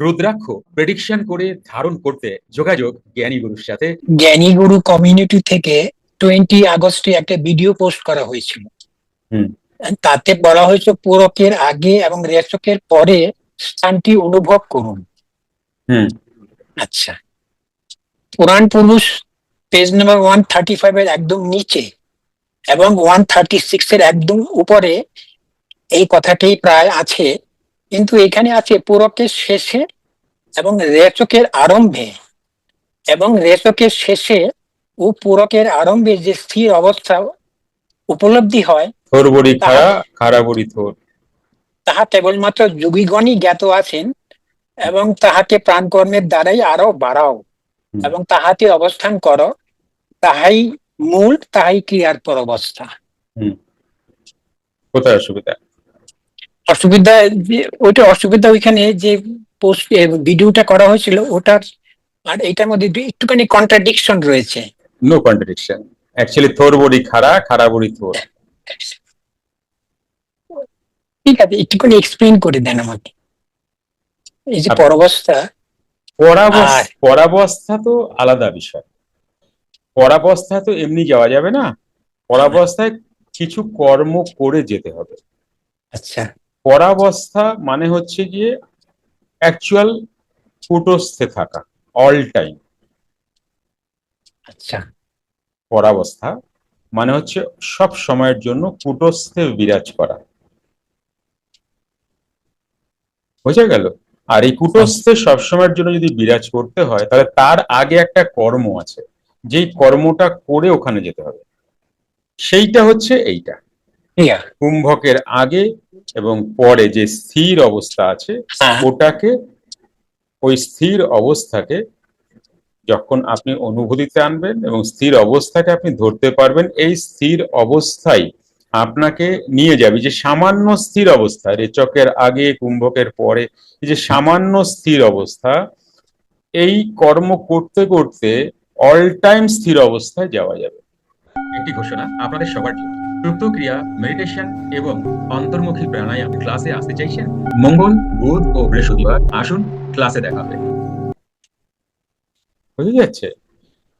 Rudraksha prediction করে ধারণ করতে যোগাযোগ জ্ঞানী গুরুর সাথে। জ্ঞানী গুরু কমিউনিটি থেকে টোয়েন্টি আগস্টে একটা ভিডিও পোস্ট করা হয়েছিল। হুম। তাতে বলা হয়েছে পুরকের আগে এবং রেচকের পরে স্থানটি অনুভব করুন। হুম। আচ্ছা। পুরাণ পুরুষ page number one thirty five এর একদম নিচে এবং ওয়ান থার্টি সিক্স এর একদম উপরে এই কথাটি প্রায় আছে। কিন্তু এখানে আছে পুরকের শেষে এবং রেচকের আরম্ভে। এবং রেচকের শেষে ও পুরকের আরম্ভে যে স্থির অবস্থা উপলব্ধি হয় থোর খাড়া খাড়া বড়ি থোর। তাহা কেবলমাত্র যোগীগণই জ্ঞাত আছেন এবং তাহাকে প্রাণকর্মের দ্বারাই আরও বাড়াও এবং তাহাতে অবস্থান করো তাহাই মূল তাহাই ক্রিয়ার পর অবস্থা। কোথায় অসুবিধা? অসুবিধা ওইটা অসুবিধা ওইখানে যে পোস্ট ভিডিওটা করা হয়েছিল ওটার আর এটার মধ্যে একটুখানি কন্ট্রাডিকশন রয়েছে। নো কন্ট্রাডিকশন অ্যাকচুয়ালি থোর বড়ি খাড়া খাড়া বড়ি থোর ঠিক আছে একটুখানি এক্সপ্লেন করে দেন আমাকে। এই যে পরবস্থা পরাবস্থা পরাবস্থা তো আলাদা বিষয়। পরাবস্থা তো এমনি যাওয়া যাবে না। পরাবস্থায় কিছু কর্ম করে যেতে হবে। আচ্ছা। পরাবস্থা মানে হচ্ছে গিয়ে অ্যাকচুয়াল কুটস্থে থাকা অল টাইম আচ্ছা। পরাবস্থা মানে হচ্ছে সব সময়ের জন্য কুটস্থে বিরাজ করা। বোঝা গেল? আর এই কুটস্থে সবসময়ের জন্য যদি বিরাজ করতে হয় তাহলে তার আগে একটা কর্ম আছে। যেই কর্মটা করে ওখানে যেতে হবে। সেইটা হচ্ছে এইটা। কুম্ভকের আগে এবং পরে যে স্থির অবস্থা আছে হ্যাঁ। ওটাকে ওই স্থির অবস্থাকে যখন আপনি অনুভূতিতে আনবেন এবং স্থির অবস্থাকে আপনি ধরতে পারবেন এই স্থির অবস্থায় আপনাকে নিয়ে যাবে। যে সামান্য স্থির অবস্থা রেচকের আগে কুম্ভকের পরে যে সামান্য স্থির অবস্থা এই কর্ম করতে করতে অল টাইম স্থির অবস্থায় যাওয়া যাবে। একটি ঘোষণা আপনাদের সবার জন্য। সুপ্ত মেডিটেশন এবং অন্তর্মুখী প্রাণায়াম ক্লাসে আসতে চাইছেন? মঙ্গল বুধ ও বৃহস্পতিবার আসুন ক্লাসে দেখা হবে। বুঝে যাচ্ছে?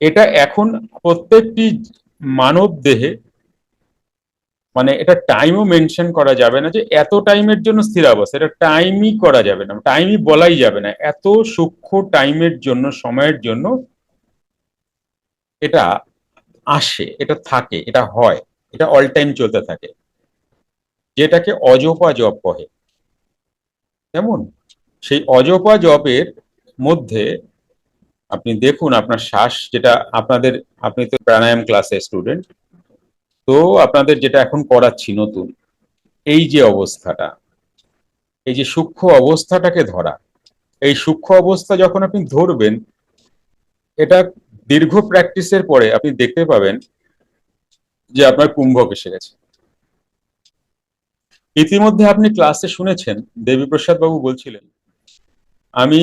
এটা এখন প্রত্যেকটি মানব দেহে মানে এটা টাইমও মেনশন করা যাবে না যে এত টাইমের জন্য স্থির অবস্থা এটা টাইমই করা যাবে না টাইমই বলাই যাবে না। এত সূক্ষ্ম টাইমের জন্য সময়ের জন্য এটা আসে এটা থাকে এটা হয়। এটা অল টাইম চলতে থাকে। যেটাকে অজপা জপ কহে কেমন? সেই অজপা জপের মধ্যে আপনি দেখুন, আপনার শ্বাস যেটা আপনাদের, আপনি তো প্রাণায়াম ক্লাসে স্টুডেন্ট তো আপনাদের যেটা এখন করাচ্ছি নতুন, এই যে অবস্থাটা, এই যে সূক্ষ্ম অবস্থাটাকে ধরা, এই সূক্ষ্ম অবস্থা যখন আপনি ধরবেন, এটা দীর্ঘ প্র্যাকটিসের পরে আপনি দেখতে পাবেন যে আপনার কুম্ভক এসে গেছে। ইতিমধ্যে আপনি ক্লাসে শুনেছেন দেবীপ্রসাদ বাবু বলছিলেন, আমি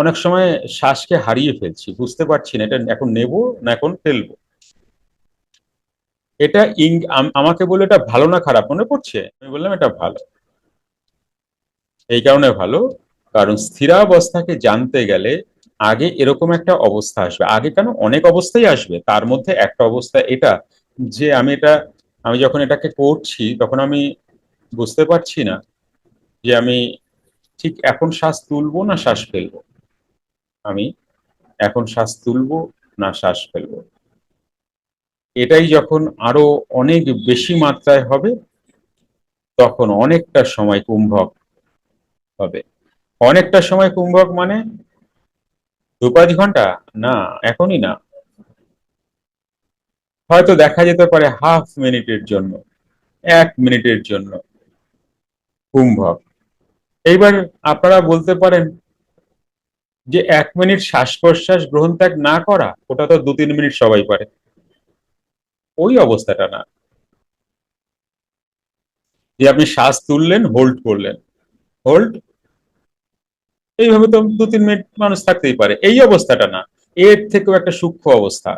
অনেক সময় শ্বাসকে হারিয়ে ফেলছি, বুঝতে পারছি না, এটা এখন নেব না এখন ফেলব। এটা আমাকে বলে এটা ভালো না খারাপ? মনে পড়ছে? আমি বললাম, এটা ভালো। এই কারণে ভালো, কারণ স্থিরাবস্থাকে জানতে গেলে আগে এরকম একটা অবস্থা আসবে। আগে কেন? অনেক অবস্থাই আসবে, তার মধ্যে একটা অবস্থা এটা। যে আমি এটা, আমি যখন এটাকে করছি, তখন আমি বুঝতে পারছি না যে আমি ঠিক এখন শ্বাস তুলবো না শ্বাস ফেলব? আমি এখন শ্বাস তুলবো না শ্বাস ফেলব? এটাই যখন আরও অনেক বেশি মাত্রায় হবে, তখন অনেকটা সময় কুম্ভক হবে। অনেকটা সময় কুম্ভক মানে দু পাঁচ ঘণ্টা? না, এখনই না। হয়তো দেখা যেতে পারে হাফ মিনিটের জন্য, এক মিনিটের জন্য। কুম্ভক। এইবার আপনারা বলতে পারেন যে এক মিনিট শ্বাস প্রশ্বাস গ্রহণ ত্যাগ না করা, ওটা তো দু তিন মিনিট সবাই পারে। ওই অবস্থাটা না। যে আপনি শ্বাস তুললেন হোল্ড করলেন। হোল্ড এইভাবে তো দু তিন মিনিট মানুষ থাকতেই পারে। এই অবস্থাটা না। এর থেকেও একটা সূক্ষ্ম অবস্থা।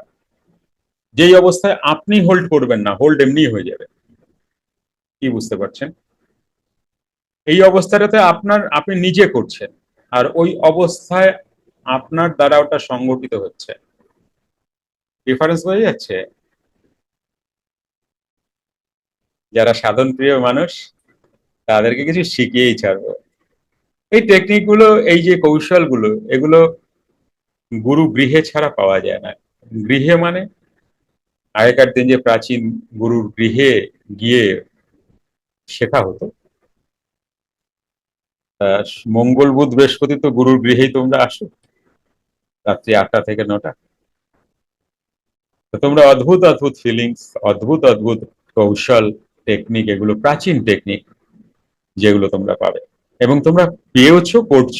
যেই অবস্থায় আপনি হোল্ড করবেন না হোল্ড এমনি হয়ে যাবে। কি বুঝতে পারছেন? এই অবস্থাটাতে আপনার, আপনি নিজে করছেন, আর ওই অবস্থায় আপনার দ্বারা ওটা সংগঠিত হচ্ছে। ডিফারেন্স বোঝা যাচ্ছে? যারা সাধন প্রিয় মানুষ, তাদেরকে কিছু শিখিয়েই ছাড়বো। এই টেকনিকগুলো এই যে কৌশলগুলো এগুলো গুরু গৃহে ছাড়া পাওয়া যায় না। গৃহে মানে আগেকার দিন যে প্রাচীন গুরুর গৃহে গিয়ে শেখা হতো। মঙ্গল, বুধ, বৃহস্পতি তো গুরুর গৃহেই তোমরা আসো। রাত্রি আটটা থেকে নটা। তো তোমরা অদ্ভুত অদ্ভুত ফিলিংস অদ্ভুত অদ্ভুত কৌশল টেকনিক এগুলো প্রাচীন টেকনিক যেগুলো তোমরা পাবে। এবং তোমরা পেয়েছ করছ।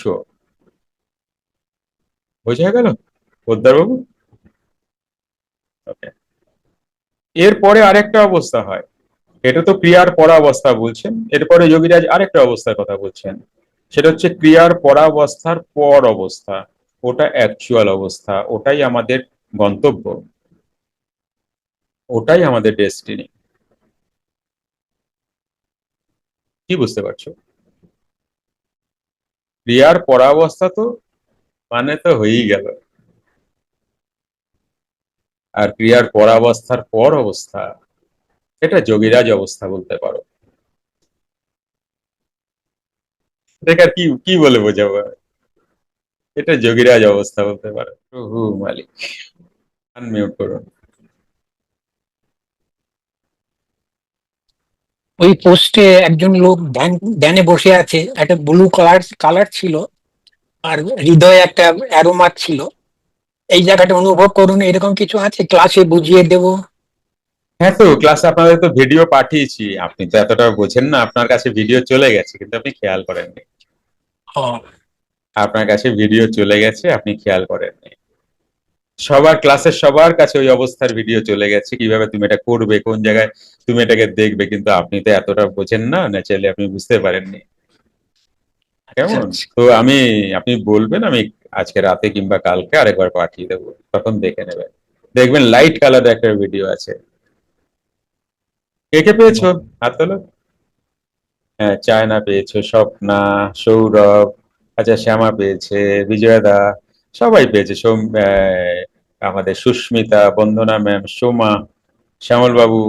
বোঝা গেল? পোদ্দার বাবু ওকে এরপরে আরেকটা অবস্থা হয়। এটা তো ক্রিয়ার পরাবস্থা বলছেন। এরপরে যোগীরাজ আরেকটা অবস্থার কথা বলছেন। সেটা হচ্ছে ক্রিয়ার পরাবস্থার পর অবস্থা। ওটা অ্যাকচুয়াল অবস্থা। ওটাই আমাদের গন্তব্য। ওটাই আমাদের ডেস্টিনি কি বুঝতে পারছ? ক্রিয়ার পরাবস্থা তো মানে তো হয়েই গেল। আর ক্রিয়ার পরাবস্থার পর অবস্থা, এটা যোগীরাজ অবস্থা বলতে পারো। এটা কি কি বলে বোঝাবো? এটা যোগীরাজ অবস্থা বলতে পারো। প্রভু মালিক আনমিউট করুন। ওই পোস্টে একজন লোক ধ্যানে বসে আছে। একটা ব্লু কালার কালার ছিল, আর হৃদয়ে একটা অ্যারোমার ছিল। এই জায়গাটা অনুভব করুন এরকম কিছু আছে? ক্লাসে বুঝিয়ে দেব। হ্যাঁ তো ক্লাসে আপনাদের তো ভিডিও পাঠিয়েছি। আপনি তো এতটা বোঝেন না আপনার কাছে ভিডিও চলে গেছে কিন্তু আপনি খেয়াল করেননি। আপনার কাছে ভিডিও চলে গেছে আপনি খেয়াল করেননি। সবার ক্লাসের সবার কাছে ওই অবস্থার ভিডিও চলে গেছে কীভাবে তুমি এটা করবে কোন জায়গায় তুমি এটাকে দেখবে কিন্তু আপনি তো এতটা বোঝেন না ন্যাচারালি আপনি বুঝতে পারেননি। কেমন? আচ্ছা। তো আমি আপনি বলবেন আমি আজকে রাতে কিংবা কালকে আরেকবার পাঠিয়ে দেবো তখন দেখে নেবেন। দেখবেন লাইট কালার একটা ভিডিও আছে। কে কে পেয়েছ? হাত তোলো। হ্যাঁ চায়না পেয়েছ স্বপ্না সৌরভ আচ্ছা শ্যামা পেয়েছে বিজয়দা সবাই পেয়েছে। সোম আমাদের সুস্মিতা বন্দনা ম্যাম সোমা শ্যামল বাবু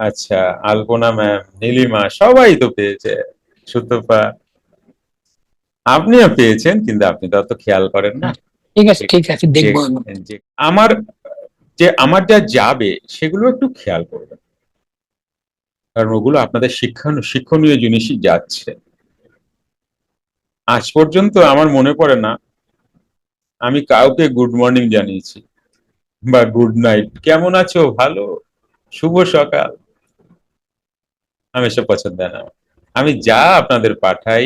আচ্ছা আলপনা ম্যাম নীলিমা সবাই তো পেয়েছে। সুতপা আপনিও পেয়েছেন কিন্তু আপনি তো অত খেয়াল করেন না। ঠিক আছে ঠিক আছে দেখব আমার যে আমার যা যাবে সেগুলো একটু খেয়াল করবেন। কারণ ওগুলো আপনাদের শিক্ষণ শিক্ষণীয় জিনিসই যাচ্ছে। আজ পর্যন্ত আমার মনে পড়ে না আমি কাউকে গুড মর্নিং জানিয়েছি বা গুড নাইট কেমন আছো ভালো শুভ সকাল। আমি এসব পছন্দ না। আমি যা আপনাদের পাঠাই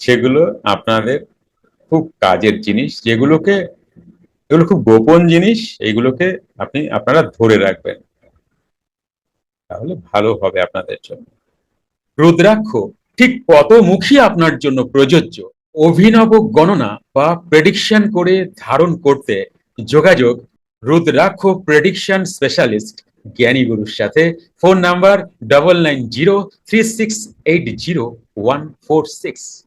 সেগুলো আপনাদের খুব কাজের জিনিস, যেগুলোকে, এগুলো খুব গোপন জিনিস, এগুলোকে আপনি, আপনারা ধরে রাখবেন। তাহলে ভালো হবে আপনাদের জন্য। রুদ্রাক্ষ, ঠিক কত মুখী আপনার জন্য প্রযোজ্য। অভিনব গণনা বা প্রেডিকশন করে ধারণ করতে যোগাযোগ রুদ্রাক্ষ প্রেডিকশন স্পেশালিস্ট জ্ঞানী গুরুর সাথে। Phone number double nine zero three six eight zero one four six